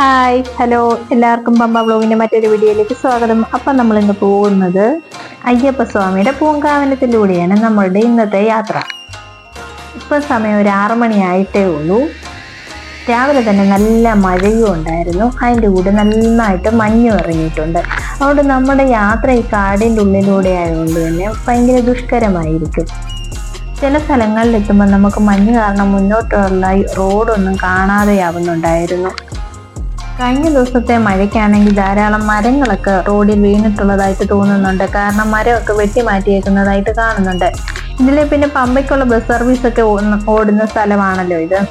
Hi hello എല്ലാവർക്കും പമ്പ ബ്ലോഗിന്റെ മറ്റൊരു വീഡിയോയിലേക്ക് സ്വാഗതം. അപ്പം നമ്മൾ ഇന്ന് പോകുന്നത് അയ്യപ്പ സ്വാമിയുടെ പൂങ്കാവനത്തിലൂടെയാണ് നമ്മളുടെ ഇന്നത്തെ യാത്ര. ഇപ്പം സമയം ഒരു ആറു മണിയായിട്ടേ ഉള്ളൂ. രാവിലെ തന്നെ നല്ല മഴയും ഉണ്ടായിരുന്നു. അതിന്റെ കൂടെ നന്നായിട്ട് മഞ്ഞും ഇറങ്ങിയിട്ടുണ്ട്. അതുകൊണ്ട് നമ്മുടെ യാത്ര ഈ കാടിന്റെ ഉള്ളിലൂടെ ആയതുകൊണ്ട് തന്നെ ഭയങ്കര ദുഷ്കരമായിരിക്കും. ചില സ്ഥലങ്ങളിൽ എത്തുമ്പോൾ നമുക്ക് മഞ്ഞ് കാരണം മുന്നോട്ടുള്ള റോഡൊന്നും കാണാതെയാവുന്നുണ്ടായിരുന്നു. കഴിഞ്ഞ ദിവസത്തെ മഴയ്ക്കാണെങ്കിൽ ധാരാളം മരങ്ങളൊക്കെ റോഡിൽ വീണിട്ടുള്ളതായിട്ട് തോന്നുന്നുണ്ട്. കാരണം മരമൊക്കെ വെട്ടി മാറ്റിയേക്കുന്നതായിട്ട് കാണുന്നുണ്ട്. ഇതിലെ പിന്നെ പമ്പയ്ക്കുള്ള ബസ് സർവീസ് ഒക്കെ ഓടുന്ന- സ്ഥലമാണല്ലോ ഇത്.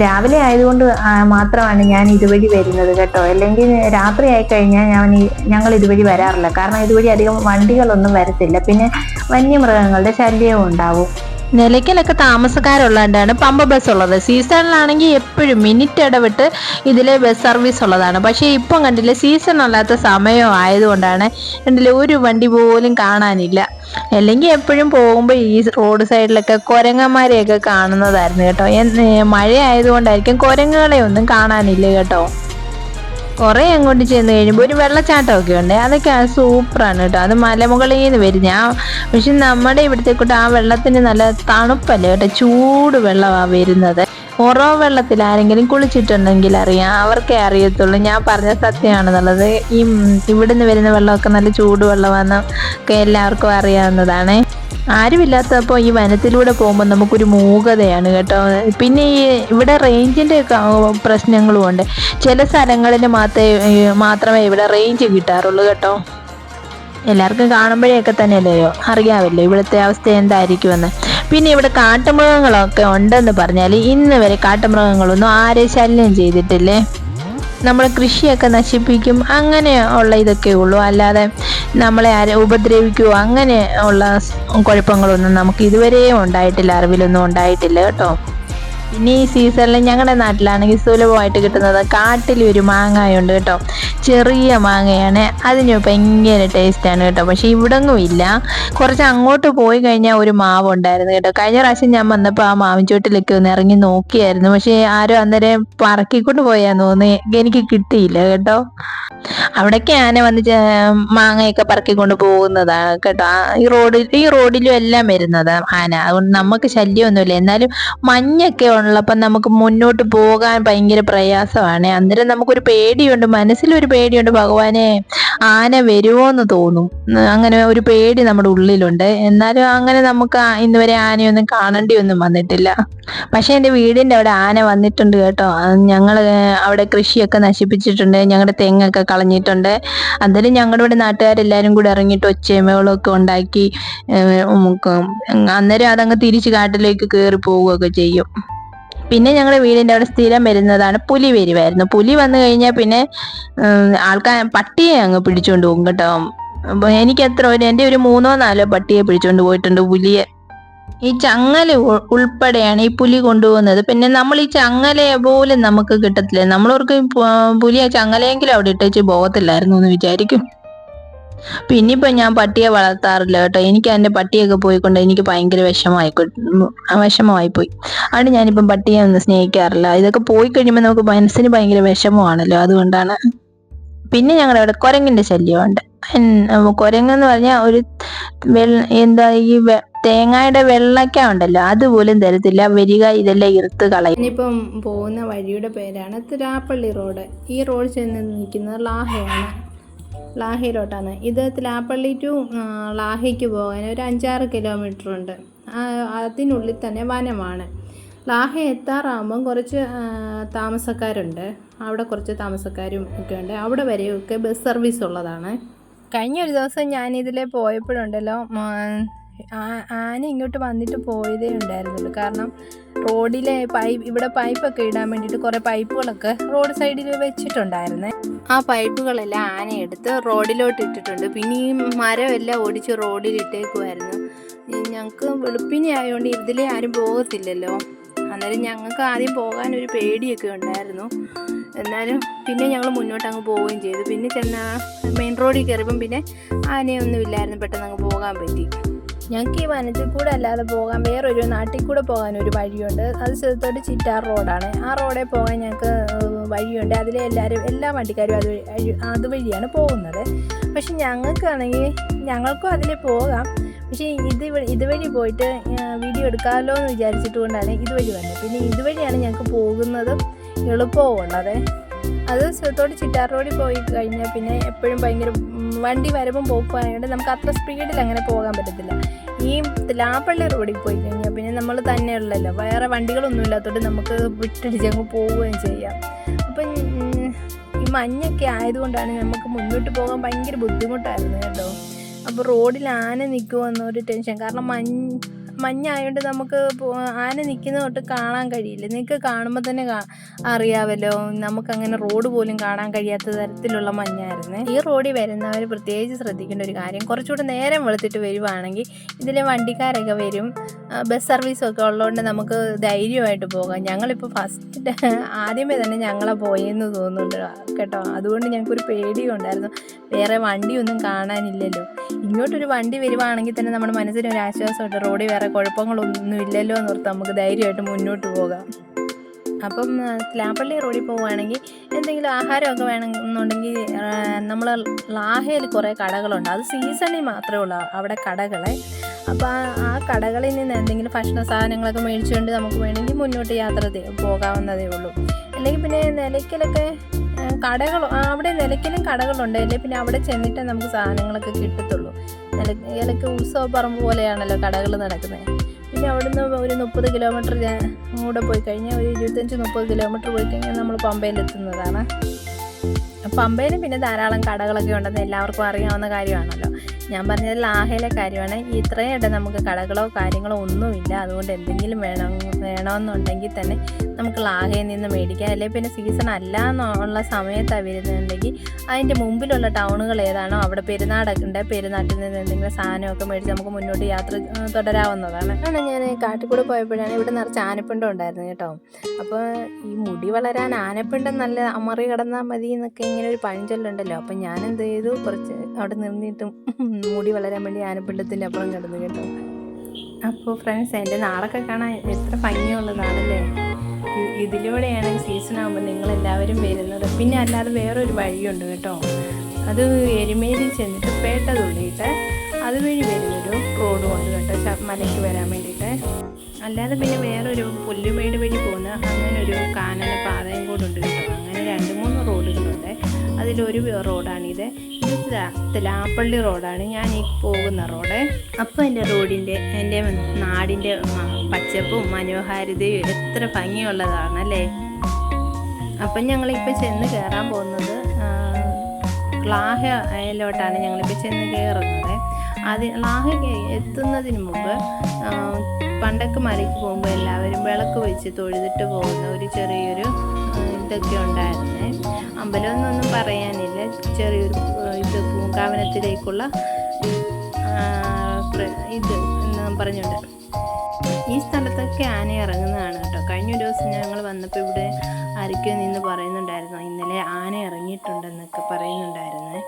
രാവിലെ ആയതുകൊണ്ട് മാത്രമാണ് ഞാൻ ഇതുവഴി വരുന്നത് കേട്ടോ. അല്ലെങ്കിൽ രാത്രി ആയി കഴിഞ്ഞാൽ ഞാൻ ഞങ്ങൾ ഇതുവഴി വരാറില്ല. കാരണം ഇതുവഴി അധികം വണ്ടികളൊന്നും വരത്തില്ല. പിന്നെ വന്യമൃഗങ്ങളുടെ ശല്യവും ഉണ്ടാവും. നിലയ്ക്കലൊക്കെ താമസക്കാരുള്ളതുകൊണ്ടാണ് പമ്പ ബസ് ഉള്ളത് സീസണിലാണെങ്കിൽ എപ്പോഴും മിനിറ്റ് ഇടവിട്ട് ഇതിലെ ബസ് സർവീസ് ഉള്ളതാണ്. പക്ഷേ ഇപ്പം കണ്ടില്ല സീസൺ അല്ലാത്ത സമയം ആയതുകൊണ്ടാണ് കണ്ടില്ലേ ഒരു വണ്ടി പോലും കാണാനില്ല. അല്ലെങ്കിൽ എപ്പോഴും പോകുമ്പോൾ ഈ റോഡ് സൈഡിലൊക്കെ കുരങ്ങന്മാരെയൊക്കെ കാണുന്നതായിരുന്നു കേട്ടോ. മഴ ആയതുകൊണ്ടായിരിക്കും കുരങ്ങുകളെ ഒന്നും കാണാനില്ല കേട്ടോ. കുറേ അങ്ങോട്ട് ചെന്ന് കഴിയുമ്പോൾ ഒരു വെള്ളച്ചാട്ടമൊക്കെ ഉണ്ട്. അതൊക്കെ സൂപ്പറാണ് കേട്ടോ. അത് മലമുകളിൽ നിന്ന് വരുന്ന ആ പക്ഷെ നമ്മുടെ ഇവിടുത്തെ കൂട്ട് ആ വെള്ളത്തിന് നല്ല തണുപ്പല്ലേ? കേട്ടോ ചൂട് വെള്ളമാണ് വരുന്നത്. ഓരോ വെള്ളത്തിൽ ആരെങ്കിലും കുളിച്ചിട്ടുണ്ടെങ്കിൽ അറിയാം അവർക്കേ അറിയത്തുള്ളൂ. ഞാൻ പറഞ്ഞ സത്യമാണെന്നുള്ളത്. ഈ ഇവിടുന്ന് വരുന്ന വെള്ളമൊക്കെ നല്ല ചൂട് വെള്ളമാണെന്ന് ഒക്കെ എല്ലാവർക്കും അറിയാവുന്നതാണ്. ആരുമില്ലാത്തപ്പോൾ ഈ വനത്തിലൂടെ പോകുമ്പോൾ നമുക്കൊരു മൂകതയാണ് കേട്ടോ. പിന്നെ ഈ ഇവിടെ റേഞ്ചിന്റെ പ്രശ്നങ്ങളും ഉണ്ട്. ചില സ്ഥലങ്ങളിൽ മാത്രമേ മാത്രമേ ഇവിടെ റേഞ്ച് കിട്ടാറുള്ളൂ കേട്ടോ. എല്ലാവർക്കും കാണുമ്പോഴേക്കെ തന്നെയല്ലയോ അറിയാമല്ലോ ഇവിടുത്തെ അവസ്ഥ എന്തായിരിക്കുമെന്ന്. പിന്നെ ഇവിടെ കാട്ടുമൃഗങ്ങളൊക്കെ ഉണ്ടെന്ന് പറഞ്ഞാൽ ഇന്ന് വരെ കാട്ടുമൃഗങ്ങളൊന്നും ആരെയും ശല്യം ചെയ്തിട്ടില്ലേ? നമ്മൾ കൃഷിയൊക്കെ നശിപ്പിക്കും. അങ്ങനെ ഉള്ള ഇതൊക്കെ ഉള്ളൂ. അല്ലാതെ നമ്മളെ ആരെ ഉപദ്രവിക്കുകയോ അങ്ങനെ ഉള്ള കുഴപ്പങ്ങളൊന്നും നമുക്ക് ഇതുവരെയും ഉണ്ടായിട്ടില്ല. അറിവിലൊന്നും ഉണ്ടായിട്ടില്ല കേട്ടോ. പിന്നെ ഈ സീസണിൽ ഞങ്ങളുടെ നാട്ടിലാണെങ്കിൽ സുലഭമായിട്ട് കിട്ടുന്നത് കാട്ടിൽ ഒരു മാങ്ങയുണ്ട് കേട്ടോ. ചെറിയ മാങ്ങയാണ്. അതിന് ഭയങ്കര ടേസ്റ്റാണ് കേട്ടോ. പക്ഷെ ഇവിടൊന്നും ഇല്ല. കുറച്ച് അങ്ങോട്ട് പോയി കഴിഞ്ഞാൽ ഒരു മാവ് ഉണ്ടായിരുന്നു കേട്ടോ. കഴിഞ്ഞ പ്രാവശ്യം ഞാൻ വന്നപ്പോൾ ആ മാവിൻ ചോട്ടിലൊക്കെ ഒന്ന് ഇറങ്ങി നോക്കിയായിരുന്നു. പക്ഷേ ആരും അന്നേരം പറക്കിക്കൊണ്ട് പോയാന്ന് തോന്നി എനിക്ക് കിട്ടിയില്ല കേട്ടോ. അവിടേക്ക് ആന വന്ന് മാങ്ങയൊക്കെ പറക്കിക്കൊണ്ട് പോകുന്നതാണ് കേട്ടോ. ഈ റോഡിൽ ഈ റോഡിലും എല്ലാം വരുന്നതാണ് ആന. അതുകൊണ്ട് നമുക്ക് ശല്യമൊന്നുമില്ല. എന്നാലും മഞ്ഞൊക്കെ ഉള്ളപ്പോൾ നമുക്ക് മുന്നോട്ട് പോകാൻ ഭയങ്കര പ്രയാസമാണ് അന്നേരം നമുക്കൊരു പേടിയുണ്ട് മനസ്സിലൊരു പേടിയുണ്ട് ഭഗവാനെ ആന വരുമോ എന്ന് തോന്നും അങ്ങനെ ഒരു പേടി നമ്മുടെ ഉള്ളിലുണ്ട് എന്നാലും അങ്ങനെ നമുക്ക് ആ- ഇന്ന് വരെ ആനയൊന്നും കാണേണ്ടി ഒന്നും വന്നിട്ടില്ല പക്ഷെ എന്റെ വീടിന്റെ അവിടെ ആന വന്നിട്ടുണ്ട് കേട്ടോ ഞങ്ങൾ അവിടെ കൃഷിയൊക്കെ നശിപ്പിച്ചിട്ടുണ്ട് ഞങ്ങളുടെ തെങ്ങൊക്കെ കളഞ്ഞിട്ടുണ്ട് അന്നേരം ഞങ്ങളുടെ ഇവിടെ നാട്ടുകാരെല്ലാവരും കൂടെ ഇറങ്ങിയിട്ട് ഒച്ചയമകളൊക്കെ ഉണ്ടാക്കി അന്നേരം അതങ്ങ് തിരിച്ച് കാട്ടിലേക്ക് കയറി പോവുകയൊക്കെ ചെയ്യും പിന്നെ ഞങ്ങളുടെ വീടിന്റെ അവിടെ സ്ഥിരം വരുന്നതാണ് പുലി വരുമായിരുന്നു പുലി വന്നു കഴിഞ്ഞാൽ പിന്നെ ആൾക്കാർ പട്ടിയെ അങ്ങ് പിടിച്ചുകൊണ്ട് പോകും കേട്ടോ. എനിക്ക് എത്ര ഒരു എന്റെ ഒരു മൂന്നോ നാലോ പട്ടിയെ പിടിച്ചുകൊണ്ട് പോയിട്ടുണ്ട് പുലിയെ. ഈ ചങ്ങല ഉൾപ്പെടെയാണ് ഈ പുലി കൊണ്ടുപോകുന്നത്. പിന്നെ നമ്മൾ ഈ ചങ്ങലയെ പോലും നമുക്ക് കിട്ടത്തില്ല. നമ്മളവർക്ക് പുലിയെ ചങ്ങലയെങ്കിലും അവിടെ ഇട്ടേച്ച് പോകത്തില്ലായിരുന്നു എന്ന് വിചാരിക്കും. പിന്നെ ഇപ്പൊ ഞാൻ പട്ടിയെ വളർത്താറില്ല കേട്ടോ. എനിക്ക് എന്റെ പട്ടിയൊക്കെ പോയിക്കൊണ്ട് എനിക്ക് ഭയങ്കര വിഷമായി വിഷമമായി പോയി അതുകൊണ്ട് ഞാനിപ്പം പട്ടിയെ ഒന്നും സ്നേഹിക്കാറില്ല. ഇതൊക്കെ പോയി കഴിയുമ്പോൾ നമുക്ക് മനസ്സിന് ഭയങ്കര വിഷമമാണല്ലോ. അതുകൊണ്ടാണ്. പിന്നെ ഞങ്ങളുടെ അവിടെ കുരങ്ങിന്റെ ശല്യമുണ്ട്. കുരങ്ങെന്ന് പറഞ്ഞാൽ ഒരു എന്താ ഈ തേങ്ങയുടെ വെള്ളക്ക ഉണ്ടല്ലോ. അതുപോലും തരത്തില്ല. വരിക ഇതെല്ലാം ഇറുത്ത് കളയും. ഇനിയിപ്പം പോകുന്ന വഴിയുടെ പേരാണ് തിരാപ്പള്ളി റോഡ്. ഈ റോഡ് ചെന്ന് നിൽക്കുന്നത് ലാഹയാണ്. ലാഹയിലോട്ടാണ് ഇത് തിലാപ്പള്ളി ടു ലാഹയ്ക്ക് പോകാൻ ഒരു അഞ്ചാറ് കിലോമീറ്റർ ഉണ്ട് അതിനുള്ളിൽ തന്നെ വനമാണ്. ലാഹ എത്താറാകുമ്പം കുറച്ച് താമസക്കാരുണ്ട്. അവിടെ കുറച്ച് താമസക്കാരും ഒക്കെ ഉണ്ട്. അവിടെ വരെയൊക്കെ ബസ് സർവീസ് ഉള്ളതാണ്. കഴിഞ്ഞ ഒരു ദിവസം ഞാൻ ഇതിൽ പോയപ്പോഴുണ്ടല്ലോ ആന ഇങ്ങോട്ട് വന്നിട്ട് പോയതേ ഉണ്ടായിരുന്നുള്ളൂ. കാരണം റോഡിലെ പൈപ്പ് ഇവിടെ പൈപ്പൊക്കെ ഇടാൻ വേണ്ടിയിട്ട് കുറേ പൈപ്പുകളൊക്കെ റോഡ് സൈഡിൽ വെച്ചിട്ടുണ്ടായിരുന്നേ. ആ പൈപ്പുകളെല്ലാം ആന എടുത്ത് റോഡിലോട്ട് ഇട്ടിട്ടുണ്ട്. പിന്നെ ഈ മരമെല്ലാം ഓടിച്ച് റോഡിൽ ഇട്ടേക്കുമായിരുന്നു ഞങ്ങൾക്ക് വെളുപ്പിനെ ആയതുകൊണ്ട് ഇതിലെ ആരും പോകത്തില്ലല്ലോ. അന്നേരം ഞങ്ങൾക്ക് ആദ്യം പോകാൻ ഒരു പേടിയൊക്കെ ഉണ്ടായിരുന്നു. എന്നാലും പിന്നെ ഞങ്ങൾ മുന്നോട്ട് അങ്ങ് പോവുകയും ചെയ്തു. പിന്നെ ചെന്ന മെയിൻ റോഡിൽ കയറിയപ്പം പിന്നെ ആനയൊന്നും ഇല്ലായിരുന്നു പെട്ടെന്ന് അങ്ങ് പോകാൻ പറ്റി. ഞങ്ങൾക്ക് ഈ വനത്തിൽ കൂടെ അല്ലാതെ പോകാൻ വേറൊരു നാട്ടിൽ കൂടെ പോകാൻ ഒരു വഴിയുണ്ട്. അത് ചെറുത്തോട്ട് ചിറ്റാർ റോഡാണ്. ആ റോഡിൽ പോകാൻ ഞങ്ങൾക്ക് വഴിയുണ്ട്. അതിലെ എല്ലാവരും എല്ലാ വണ്ടിക്കാരും അത് വഴി അതുവഴിയാണ് പോകുന്നത്. പക്ഷെ ഞങ്ങൾക്കാണെങ്കിൽ ഞങ്ങൾക്കും അതിൽ പോകാം. പക്ഷേ ഇത് വഴി ഇതുവഴി പോയിട്ട് വീഡിയോ എടുക്കാമല്ലോ എന്ന് വിചാരിച്ചിട്ട് കൊണ്ടാണ് ഇതുവഴി വന്നത്. പിന്നെ ഇതുവഴിയാണ് ഞങ്ങൾക്ക് പോകുന്നതും എളുപ്പവും ഉള്ളത് അത് ചെറുത്തോട്ട് ചിറ്റാർ റോഡിൽ പോയി കഴിഞ്ഞാൽ പിന്നെ എപ്പോഴും ഭയങ്കര വണ്ടി വരുമ്പം പോക്കുവായതുകൊണ്ട് നമുക്ക് അത്ര സ്പീഡിൽ അങ്ങനെ പോകാൻ പറ്റത്തില്ല. ഈ ലാപ്പള്ളി റോഡിൽ പോയി കഴിഞ്ഞാൽ പിന്നെ നമ്മൾ തന്നെ ഉള്ളല്ലോ വേറെ വണ്ടികളൊന്നും ഇല്ലാത്തതുകൊണ്ട് നമുക്ക് വിട്ടടിച്ച് അങ്ങ് പോവുകയും ചെയ്യാം. അപ്പം ഈ മഞ്ഞൊക്കെ ആയതുകൊണ്ടാണ് നമുക്ക് മുന്നോട്ട് പോകാൻ ഭയങ്കര ബുദ്ധിമുട്ടായിരുന്നു കേട്ടോ. അപ്പോൾ റോഡിൽ ആന നിൽക്കുമോ എന്നൊരു ടെൻഷൻ. കാരണം മഞ്ഞ് മഞ്ഞായതുകൊണ്ട് നമുക്ക് ആന നിൽക്കുന്ന തൊട്ട് കാണാൻ കഴിയില്ല. നിങ്ങൾക്ക് കാണുമ്പോൾ തന്നെ അറിയാമല്ലോ നമുക്കങ്ങനെ റോഡ് പോലും കാണാൻ കഴിയാത്ത തരത്തിലുള്ള മഞ്ഞായിരുന്നു. ഈ റോഡിൽ വരുന്നവർ പ്രത്യേകിച്ച് ശ്രദ്ധിക്കേണ്ട ഒരു കാര്യം കുറച്ചുകൂടെ നേരം വെളുത്തിട്ട് വരുവാണെങ്കിൽ ഇതിലെ വണ്ടിക്കാരൊക്കെ വരും. ബസ് സർവീസൊക്കെ ഉള്ളതുകൊണ്ട് നമുക്ക് ധൈര്യമായിട്ട് പോകാം. ഞങ്ങളിപ്പോൾ ഫസ്റ്റ് ആദ്യമേ തന്നെ ഞങ്ങളെ പോയെന്ന് തോന്നുന്നുണ്ട് കേട്ടോ. അതുകൊണ്ട് ഞങ്ങൾക്കൊരു പേടിയും ഉണ്ടായിരുന്നു. വേറെ വണ്ടിയൊന്നും കാണാനില്ലല്ലോ. ഇങ്ങോട്ടൊരു വണ്ടി വരുവാണെങ്കിൽ തന്നെ നമ്മുടെ മനസ്സിന് ഒരു ആശ്വാസമുണ്ട് റോഡിൽ വേറെ കുഴപ്പങ്ങളൊന്നും ഇല്ലല്ലോ എന്ന് ഓർത്ത് നമുക്ക് ധൈര്യമായിട്ട് മുന്നോട്ട് പോകാം. അപ്പം സ്ലാപ്പള്ളി റോഡിൽ പോവുകയാണെങ്കിൽ എന്തെങ്കിലും ആഹാരമൊക്കെ വേണമെന്നുണ്ടെങ്കിൽ നമ്മൾ ലാഹയിൽ കുറേ കടകളുണ്ട്. അത് സീസണിൽ മാത്രമേ ഉള്ളൂ. അവിടെ കടകളെ. അപ്പോൾ ആ കടകളിൽ നിന്ന് എന്തെങ്കിലും ഭക്ഷണ സാധനങ്ങളൊക്കെ മേടിച്ചുകൊണ്ട് നമുക്ക് വേണമെങ്കിൽ മുന്നോട്ട് യാത്ര പോകാവുന്നതേ ഉള്ളൂ. അല്ലെങ്കിൽ പിന്നെ നിലയ്ക്കലൊക്കെ കടകൾ അവിടെ നിലയ്ക്കലും കടകളുണ്ട്. അല്ലെങ്കിൽ പിന്നെ അവിടെ ചെന്നിട്ടേ നമുക്ക് സാധനങ്ങളൊക്കെ കിട്ടത്തുള്ളൂ. നിലയ്ക്കലൊക്കെ ഉത്സവ പറമ്പ് പോലെയാണല്ലോ കടകൾ നടക്കുന്നത്. പിന്നെ അവിടുന്ന് ഒരു മുപ്പത് കിലോമീറ്റർ കൂടെ പോയി കഴിഞ്ഞാൽ ഒരു ഇരുപത്തഞ്ച് മുപ്പത് കിലോമീറ്റർ പോയി കഴിഞ്ഞാൽ നമ്മൾ പമ്പയിലെത്തുന്നതാണ് പമ്പയിൽ പിന്നെ ധാരാളം കടകളൊക്കെ ഉണ്ടെന്ന് എല്ലാവർക്കും അറിയാവുന്ന കാര്യമാണല്ലോ. ഞാൻ പറഞ്ഞത് ലാഹയിലെ കാര്യമാണ്. ഇത്രയായിട്ട് നമുക്ക് കടകളോ കാര്യങ്ങളോ ഒന്നുമില്ല. അതുകൊണ്ട് എന്തെങ്കിലും വേണം വേണമെന്നുണ്ടെങ്കിൽ തന്നെ നമുക്ക് ലാഹയിൽ നിന്ന് മേടിക്കാം. അല്ലെങ്കിൽ പിന്നെ സീസൺ അല്ല എന്നുള്ള സമയത്താണ് വരുന്നുണ്ടെങ്കിൽ അതിന്റെ മുമ്പിലുള്ള ടൗണുകൾ ഏതാണോ അവിടെ പെരുന്നാടൊക്കെ ഉണ്ട്. പെരുന്നാട്ടിൽ നിന്ന് എന്തെങ്കിലും സാധനമൊക്കെ മേടിച്ച് നമുക്ക് മുന്നോട്ട് യാത്ര തുടരാവുന്നതാണ്. ആണ് ഞാൻ കാട്ടിക്കൂടെ പോയപ്പോഴാണ് ഇവിടെ നിറച്ച് ആനപ്പിണ്ടം ഉണ്ടായിരുന്നു കേട്ടോ. അപ്പോൾ ഈ മുടി വളരാൻ ആനപ്പിണ്ടം നല്ല അമറി കിടന്നാൽ മതി എന്നൊക്കെ ഇങ്ങനെ ഒരു പഴഞ്ചൊല്ലുണ്ടല്ലോ. അപ്പം ഞാൻ എന്ത് ചെയ്തു? കുറച്ച് അവിടെ നിന്നിട്ടും മുടി വളരാൻ വേണ്ടി ആനപ്പിണ്ടത്തിന്റെ അപ്പുറം കിടന്നു കേട്ടോ. അപ്പോൾ ഫ്രണ്ട്സ് എന്റെ നാളൊക്കെ കാണാൻ എത്ര ഭംഗിയുള്ളതാണല്ലേ ഇതിലൂടെയാണ് സീസൺ ആകുമ്പോൾ നിങ്ങളെല്ലാവരും വരുന്നത്. പിന്നെ അല്ലാതെ വേറൊരു വഴിയുണ്ട് കേട്ടോ. അത് എരുമേലി ചെന്നിട്ട് പേട്ട തുള്ളിയിട്ട് അതുവഴി വരുന്നൊരു റോഡ് ഉണ്ട് കേട്ടോ മലയ്ക്ക് വരാൻ വേണ്ടിയിട്ട്. അല്ലാതെ പിന്നെ വേറൊരു പുല്ലുമേട് വഴി പോകുന്ന അങ്ങനെ ഒരു കാനന പാതയും കൂടെ ഉണ്ട് കേട്ടോ. അങ്ങനെ രണ്ട് മൂന്ന് റോഡുകളുണ്ട് അതിലൊരു റോഡാണിത്. ഇത് തിലാ- തിലാപ്പള്ളി റോഡാണ്. ഞാൻ ഈ പോകുന്ന റോഡ്. അപ്പോൾ എന്റെ റോഡിന്റെ എന്റെ നാടിന്റെ പച്ചപ്പും മനോഹാരിതയും എത്ര ഭംഗിയുള്ളതാണല്ലേ? അപ്പം ഞങ്ങളിപ്പോൾ ചെന്ന് കയറാൻ പോകുന്നത് ലാഹയിലോട്ടാണ് ഞങ്ങളിപ്പോൾ ചെന്ന് കയറുന്നത് അത് ലാഹ എത്തുന്നതിന് മുമ്പ് പണ്ടൊക്കെ മലയ്ക്ക് പോകുമ്പോൾ എല്ലാവരും വിളക്ക് വെച്ച് തൊഴുതിട്ട് പോകുന്ന ഒരു ചെറിയൊരു ഇതൊക്കെ ഉണ്ടായിരുന്നേ. അമ്പലം എന്നൊന്നും പറയാനില്ല. ചെറിയൊരു ഇത് പൂങ്കാവനത്തിലേക്കുള്ള ഇത് എന്ന് പറഞ്ഞുകൊണ്ട് ഈ സ്ഥലത്തൊക്കെ ആന ഇറങ്ങുന്നതാണ് കേട്ടോ. കഴിഞ്ഞ ദിവസം ഞങ്ങൾ വന്നപ്പോൾ ഇവിടെ ആരൊക്കെയോ നിന്ന് പറയുന്നുണ്ടായിരുന്നു ഇന്നലെ ആന ഇറങ്ങിയിട്ടുണ്ടെന്നൊക്കെ പറയുന്നുണ്ടായിരുന്നേ.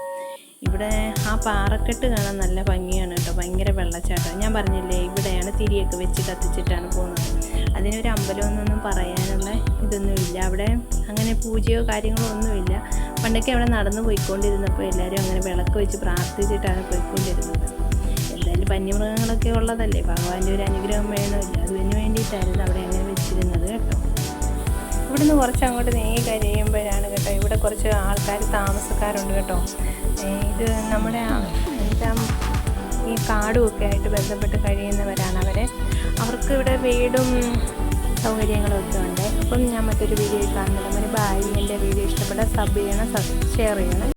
ഇവിടെ ആ പാറക്കെട്ട് കാണാൻ നല്ല ഭംഗിയാണ് കേട്ടോ. ഭയങ്കര വെള്ളച്ചാട്ടം. ഞാൻ പറഞ്ഞില്ലേ ഇവിടെയാണ് തിരിയൊക്കെ വെച്ച് കത്തിച്ചിട്ടാണ് പോകുന്നത്. അതിനൊരു അമ്പലമൊന്നൊന്നും പറയാനുള്ള ഇതൊന്നുമില്ല. അവിടെ അങ്ങനെ പൂജയോ കാര്യങ്ങളോ ഒന്നുമില്ല. പണ്ടൊക്കെ അവിടെ നടന്നു പോയിക്കൊണ്ടിരുന്നപ്പോൾ എല്ലാവരും അങ്ങനെ വിളക്ക് വെച്ച് പ്രാർത്ഥിച്ചിട്ടാണ് പോയിക്കൊണ്ടിരുന്നത്. എന്തായാലും വന്യമൃഗങ്ങളൊക്കെ ഉള്ളതല്ലേ? ഭഗവാന്റെ ഒരു അനുഗ്രഹം വേണമില്ല അതിനു വേണ്ടിയിട്ടായിരുന്നു അവിടെ അങ്ങനെ വെച്ചിരുന്നത് കേട്ടോ. ഇവിടുന്ന് കുറച്ച് അങ്ങോട്ട് നീങ്ങി കഴിയുമ്പോഴാണ് കേട്ടോ ഇവിടെ കുറച്ച് ആൾക്കാർ താമസക്കാരുണ്ട് കേട്ടോ. ഇത് നമ്മുടെ എന്താ ഈ കാടും ഒക്കെ ആയിട്ട് ബന്ധപ്പെട്ട് കഴിയുന്നവരാണ് അവരെ. അവർക്ക് ഇവിടെ വീടും സൗകര്യങ്ങളും ഒക്കെ ഉണ്ട്. അപ്പം ഞാൻ മറ്റൊരു വീഡിയോ കാണുന്നത് ബൈ എന്റെ വീഡിയോ ഇഷ്ടപ്പെട്ട സബ് ചെയ്യണം ഷെയർ ചെയ്യണം.